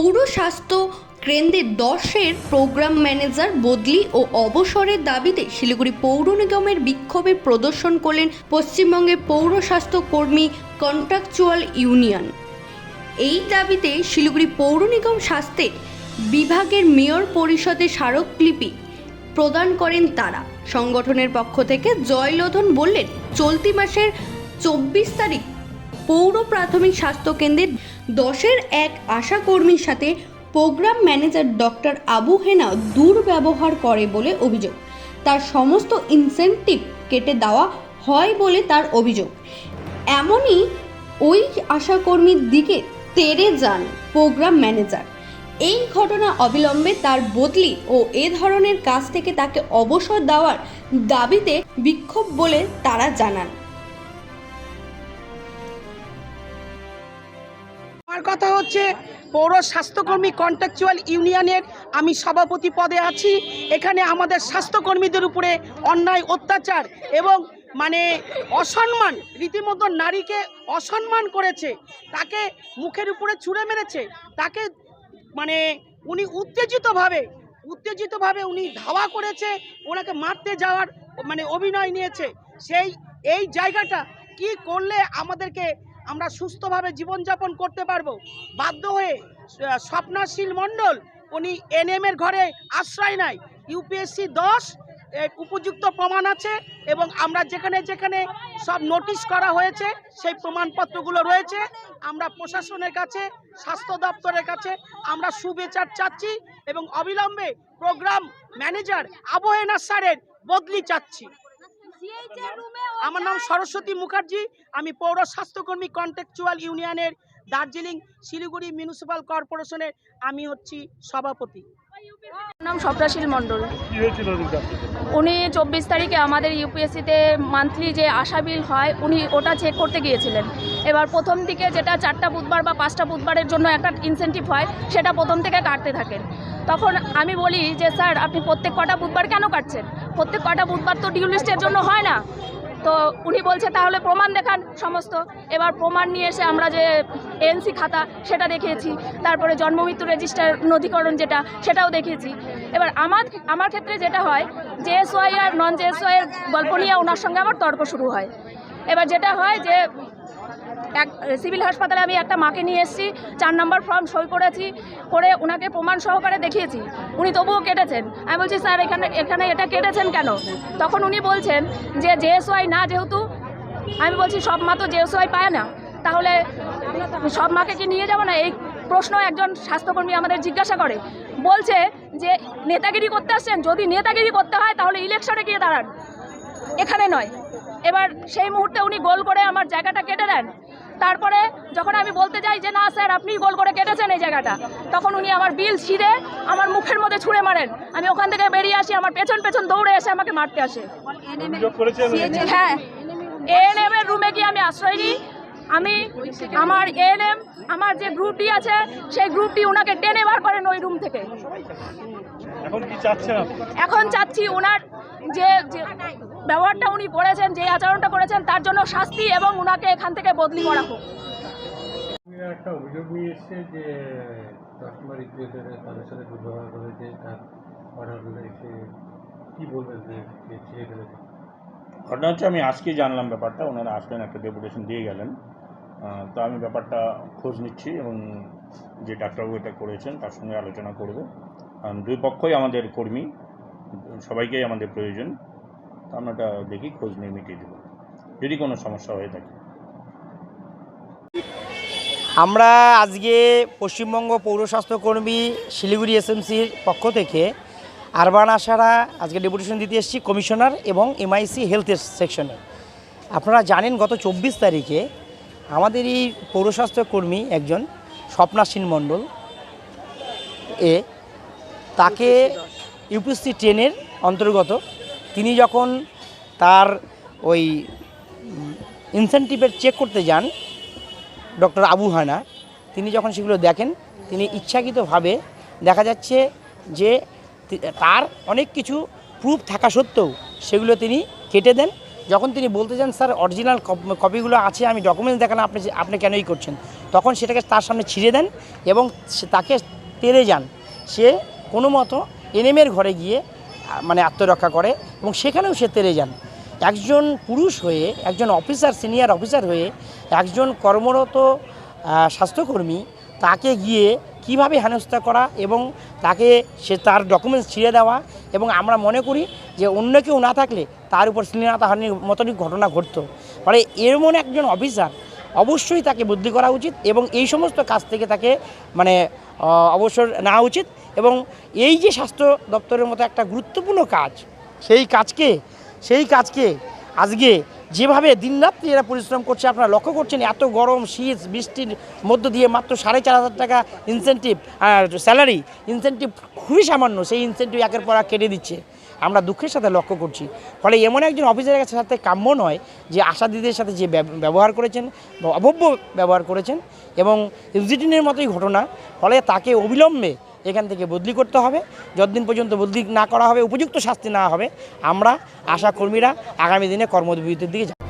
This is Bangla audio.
পৌর স্বাস্থ্য কেন্দ্রের দশের প্রোগ্রাম ম্যানেজার বদলি ও অবসরের দাবিতে শিলিগুড়ি পৌর নিগমের বিক্ষোভে প্রদর্শন করলেন পশ্চিমবঙ্গের পৌর স্বাস্থ্য কর্মী কন্ট্রাকচুয়াল ইউনিয়ন। এই দাবিতে শিলিগুড়ি পৌর নিগম স্বাস্থ্যের বিভাগের মেয়র পরিষদে স্মারকলিপি প্রদান করেন তারা। সংগঠনের পক্ষ থেকে জয়লোধন বললেন, চলতি মাসের চব্বিশ তারিখ পৌর প্রাথমিক স্বাস্থ্য কেন্দ্রের দশের এক আশা কর্মীর সাথে programme manager doctor Abu Hena দুর্ব্যবহার করে বলে অভিযোগ। তার সমস্ত ইনসেন্টিভ কেটে দেওয়া হয় বলে তার অভিযোগ। এমনই ওই আশাকর্মীর দিকে তেরে যান প্রোগ্রাম ম্যানেজার। এই ঘটনা অবিলম্বে তার বদলি ও এ ধরনের কাজ থেকে তাকে অবসর দেওয়ার দাবিতে বিক্ষোভ বলে তারা জানান। আমার কথা হচ্ছে, পৌর স্বাস্থ্যকর্মী কন্ট্রাকচুয়াল ইউনিয়নের আমি সভাপতি পদে আছি। এখানে আমাদের স্বাস্থ্যকর্মীদের উপরে অন্যায়, অত্যাচার এবং মানে অসম্মান, রীতিমতো নারীকে অসম্মান করেছে। তাকে মুখের উপরে ছুঁড়ে মেরেছে। তাকে মানে উনি উত্তেজিতভাবে উত্তেজিতভাবে উনি ধাওয়া করেছে, ওনাকে মারতে যাওয়ার মানে অভিনয় নিয়েছে। সেই, এই জায়গাটা কি করলে আমাদেরকে আমরা সুস্থভাবে জীবনযাপন করতে পারব। বাধ্য হয়ে স্বপ্নাশীল মণ্ডল, উনি এনএম এর ঘরে আশ্রয় নেয়। ইউপিএসসি দশ উপযুক্ত প্রমাণ আছে এবং আমরা যেখানে যেখানে সব নোটিশ করা হয়েছে, সেই প্রমাণপত্রগুলো রয়েছে। আমরা প্রশাসনের কাছে, স্বাস্থ্য দপ্তরের কাছে আমরা সুবিচার চাচ্ছি এবং অবিলম্বে প্রোগ্রাম ম্যানেজার আবহেনা স্যারের বদলি চাচ্ছি। আমার নাম সরস্বতী মুখার্জি। আমি পৌর স্বাস্থ্যকর্মী কন্ট্রাকচুয়াল ইউনিয়নের দার্জিলিং শিলিগুড়ি মিউনিসিপাল কর্পোরেশনের আমি হচ্ছি সভাপতি। নাম স্বপ্নাশীল মণ্ডল। উনি চব্বিশ তারিখে আমাদের ইউপিএসসিতে মান্থলি যে আশা বিল হয় উনি ওটা চেক করতে গিয়েছিলেন। এবার প্রথম দিকে যেটা চারটা বুধবার বা পাঁচটা বুধবারের জন্য একটা ইনসেন্টিভ হয় সেটা প্রথম থেকে কাটতে থাকেন। তখন আমি বলি যে স্যার আপনি প্রত্যেক কটা বুধবার কেন কাটছেন? প্রত্যেক কটা বুধবার তো ডিউ লিস্টের জন্য হয় না। তো উনি বলছে, তাহলে প্রমাণ দেখান সমস্ত। এবার প্রমাণ নিয়ে এসে আমরা যে এনসি খাতা, সেটা দেখিয়েছি। তারপরে জন্মমৃত্যু রেজিস্টার নথিকরণ যেটা, সেটাও দেখিয়েছি। এবার আমার আমার ক্ষেত্রে যেটা হয় জে এস ওয়াই আর নন জেএসওয়াই এর গল্প নিয়ে ওনার সঙ্গে আমার তর্ক শুরু হয়। এবার যেটা হয় যে এক সিভিল হাসপাতালে আমি একটা মাকে নিয়ে এসেছি, চার নম্বর ফর্ম সই করেছি, করে ওনাকে প্রমাণ সহকারে দেখিয়েছি। উনি তবুও কেটেছেন। আমি বলছি, স্যার, এখানে এখানে এটা কেটেছেন কেন? তখন উনি বলছেন যে জেএসওয়াই না যেহেতু, আমি বলছি, সব মা তো জেএসওয়াই পায় না। তাহলে সব মাকে কি নিয়ে যাব না? এই প্রশ্ন একজন স্বাস্থ্যকর্মী আমাদের জিজ্ঞাসা করে। বলছে যে, নেতাগিরি করতে আসছেন? যদি নেতাগিরি করতে হয়, তাহলে ইলেকশনে গিয়ে দাঁড়ান। এখানে নয়। এবার সেই মুহূর্তে উনি গোল করে আমার জায়গাটা কেটে দেন। তারপরে যখন আমি বলতে যাই যে না স্যার আপনি গোল করে কেটেছেন এই জায়গাটা। তখন উনি আমার বিল ছিঁড়ে আমার মুখের মধ্যে ছুঁড়ে মারেন। আমি ওখান থেকে বেরিয়ে আসি আমার পেছন পেছন দৌড়ে এসে আমাকে মারতে আসে। হ্যাঁ। এএনএম এর রুমে গিয়ে আমি আশ্রয় নিই। আমি আমার এএনএম আমার যে গ্রুপটি আছে সেই গ্রুপটি ওনাকে টেনে বার করেন ওই রুম থেকে। এখন কি চাচ্ছেন আপনি? এখন চাচ্ছি ওনার যে ব্যবহারটা উনি করেছেন যে আচরণটা করেছেন তার জন্য শাস্তি এবং ওনাকে এখান থেকে বদলি করা হোক। একটা অভিযোগ নিয়ে এসছে যে কাস্টমার রিপ্রেজেন্টেটিভ তাদের সাথে দুর্ব্যবহার করেছে তার অর্ডারগুলো এসে কী বলবেন যে ছেড়ে ফেলেছে ঘটনা হচ্ছে আমি আজকে জানলাম ব্যাপারটা ওনারা আসলেন একটা ডেপুটেশন দিয়ে গেলেন। তো আমি ব্যাপারটা খোঁজ নিচ্ছি এবং যে ডাক্তারবাবু এটা করেছেন তার সঙ্গে আলোচনা করব। দুই পক্ষই আমাদের কর্মী, সবাইকেই আমাদের প্রয়োজন। আমরা এটা দেখি, খোঁজ নিয়ে মিটিয়ে দেবো। যদি কোনো সমস্যা হয়ে থাকে। আমরা আজকে পশ্চিমবঙ্গ পৌর স্বাস্থ্যকর্মী শিলিগুড়ি এসএমসির পক্ষ থেকে আরবান আশারা আজকে ডেপুটেশন দিতে এসেছি কমিশনার এবং এমআইসি হেলথ সেকশনে। আপনারা জানেন গত চব্বিশ তারিখে আমাদের এই পৌর স্বাস্থ্যকর্মী একজন, স্বপ্নাসীন মণ্ডল। এ, তাকে ইউপিএসসি ট্রেনের অন্তর্গত তিনি যখন তার ওই ইনসেন্টিভের চেক করতে যান, ডক্টর আবু হানা, তিনি যখন সেগুলো দেখেন, তিনি ইচ্ছাকৃতভাবে দেখা যাচ্ছে যে তার অনেক কিছু প্রুফ থাকা সত্ত্বেও সেগুলো তিনি কেটে দেন। যখন তিনি বলতে চান স্যার অরিজিনাল কপিগুলো আছে, আমি ডকুমেন্টস দেখালাম, আপনি আপনি কেনই করছেন? তখন সেটাকে তার সামনে ছিঁড়ে দেন এবং তাকে তেড়ে যান। সে কোনো মতো এনএমের ঘরে গিয়ে মানে আত্মরক্ষা করে এবং সেখানেও সে তেরে যান। একজন পুরুষ হয়ে, একজন অফিসার সিনিয়র অফিসার হয়ে, একজন কর্মরত স্বাস্থ্যকর্মী তাকে গিয়ে কীভাবে হেনস্থা করা এবং তাকে সে তার ডকুমেন্টস ছিঁড়ে দেওয়া এবং আমরা মনে করি যে অন্য কেউ না থাকলে তার উপর শ্লীলতাহানির মতনই ঘটনা ঘটতো। ফলে এর মনে একজন অফিসার অবশ্যই তাকে বুদ্ধি করা উচিত এবং এই সমস্ত কাজ থেকে তাকে মানে অবসর নেওয়া উচিত এবং এই যে স্বাস্থ্য দপ্তরের মতো একটা গুরুত্বপূর্ণ কাজ, সেই কাজকে সেই কাজকে আজকে যেভাবে দিনরাত্রি এরা পরিশ্রম করছে, আপনারা লক্ষ্য করছেন এত গরম, শীত, বৃষ্টির মধ্য দিয়ে মাত্র সাড়ে চার হাজার টাকা ইনসেন্টিভ আর স্যালারি ইনসেন্টিভ খুবই সামান্য, সেই ইনসেন্টিভ একের পর কেটে দিচ্ছে। আমরা দুঃখের সাথে লক্ষ্য করছি। ফলে এমন একজন অফিসারের কাছে সাথে কাম্য নয় যে আশা আশাদিদের সাথে যে ব্যবহার করেছেন অভব্য ব্যবহার করেছেন, এবং ইউজিটিনের মতোই ঘটনা, ফলে তাকে অবিলম্বে এখান থেকে বদলি করতে হবে যতদিন পর্যন্ত বদলি না করা হবে, উপযুক্ত শাস্তি না হবে, আমরা আশা কর্মীরা আগামী দিনে কর্মবিরতির দিকে যাব।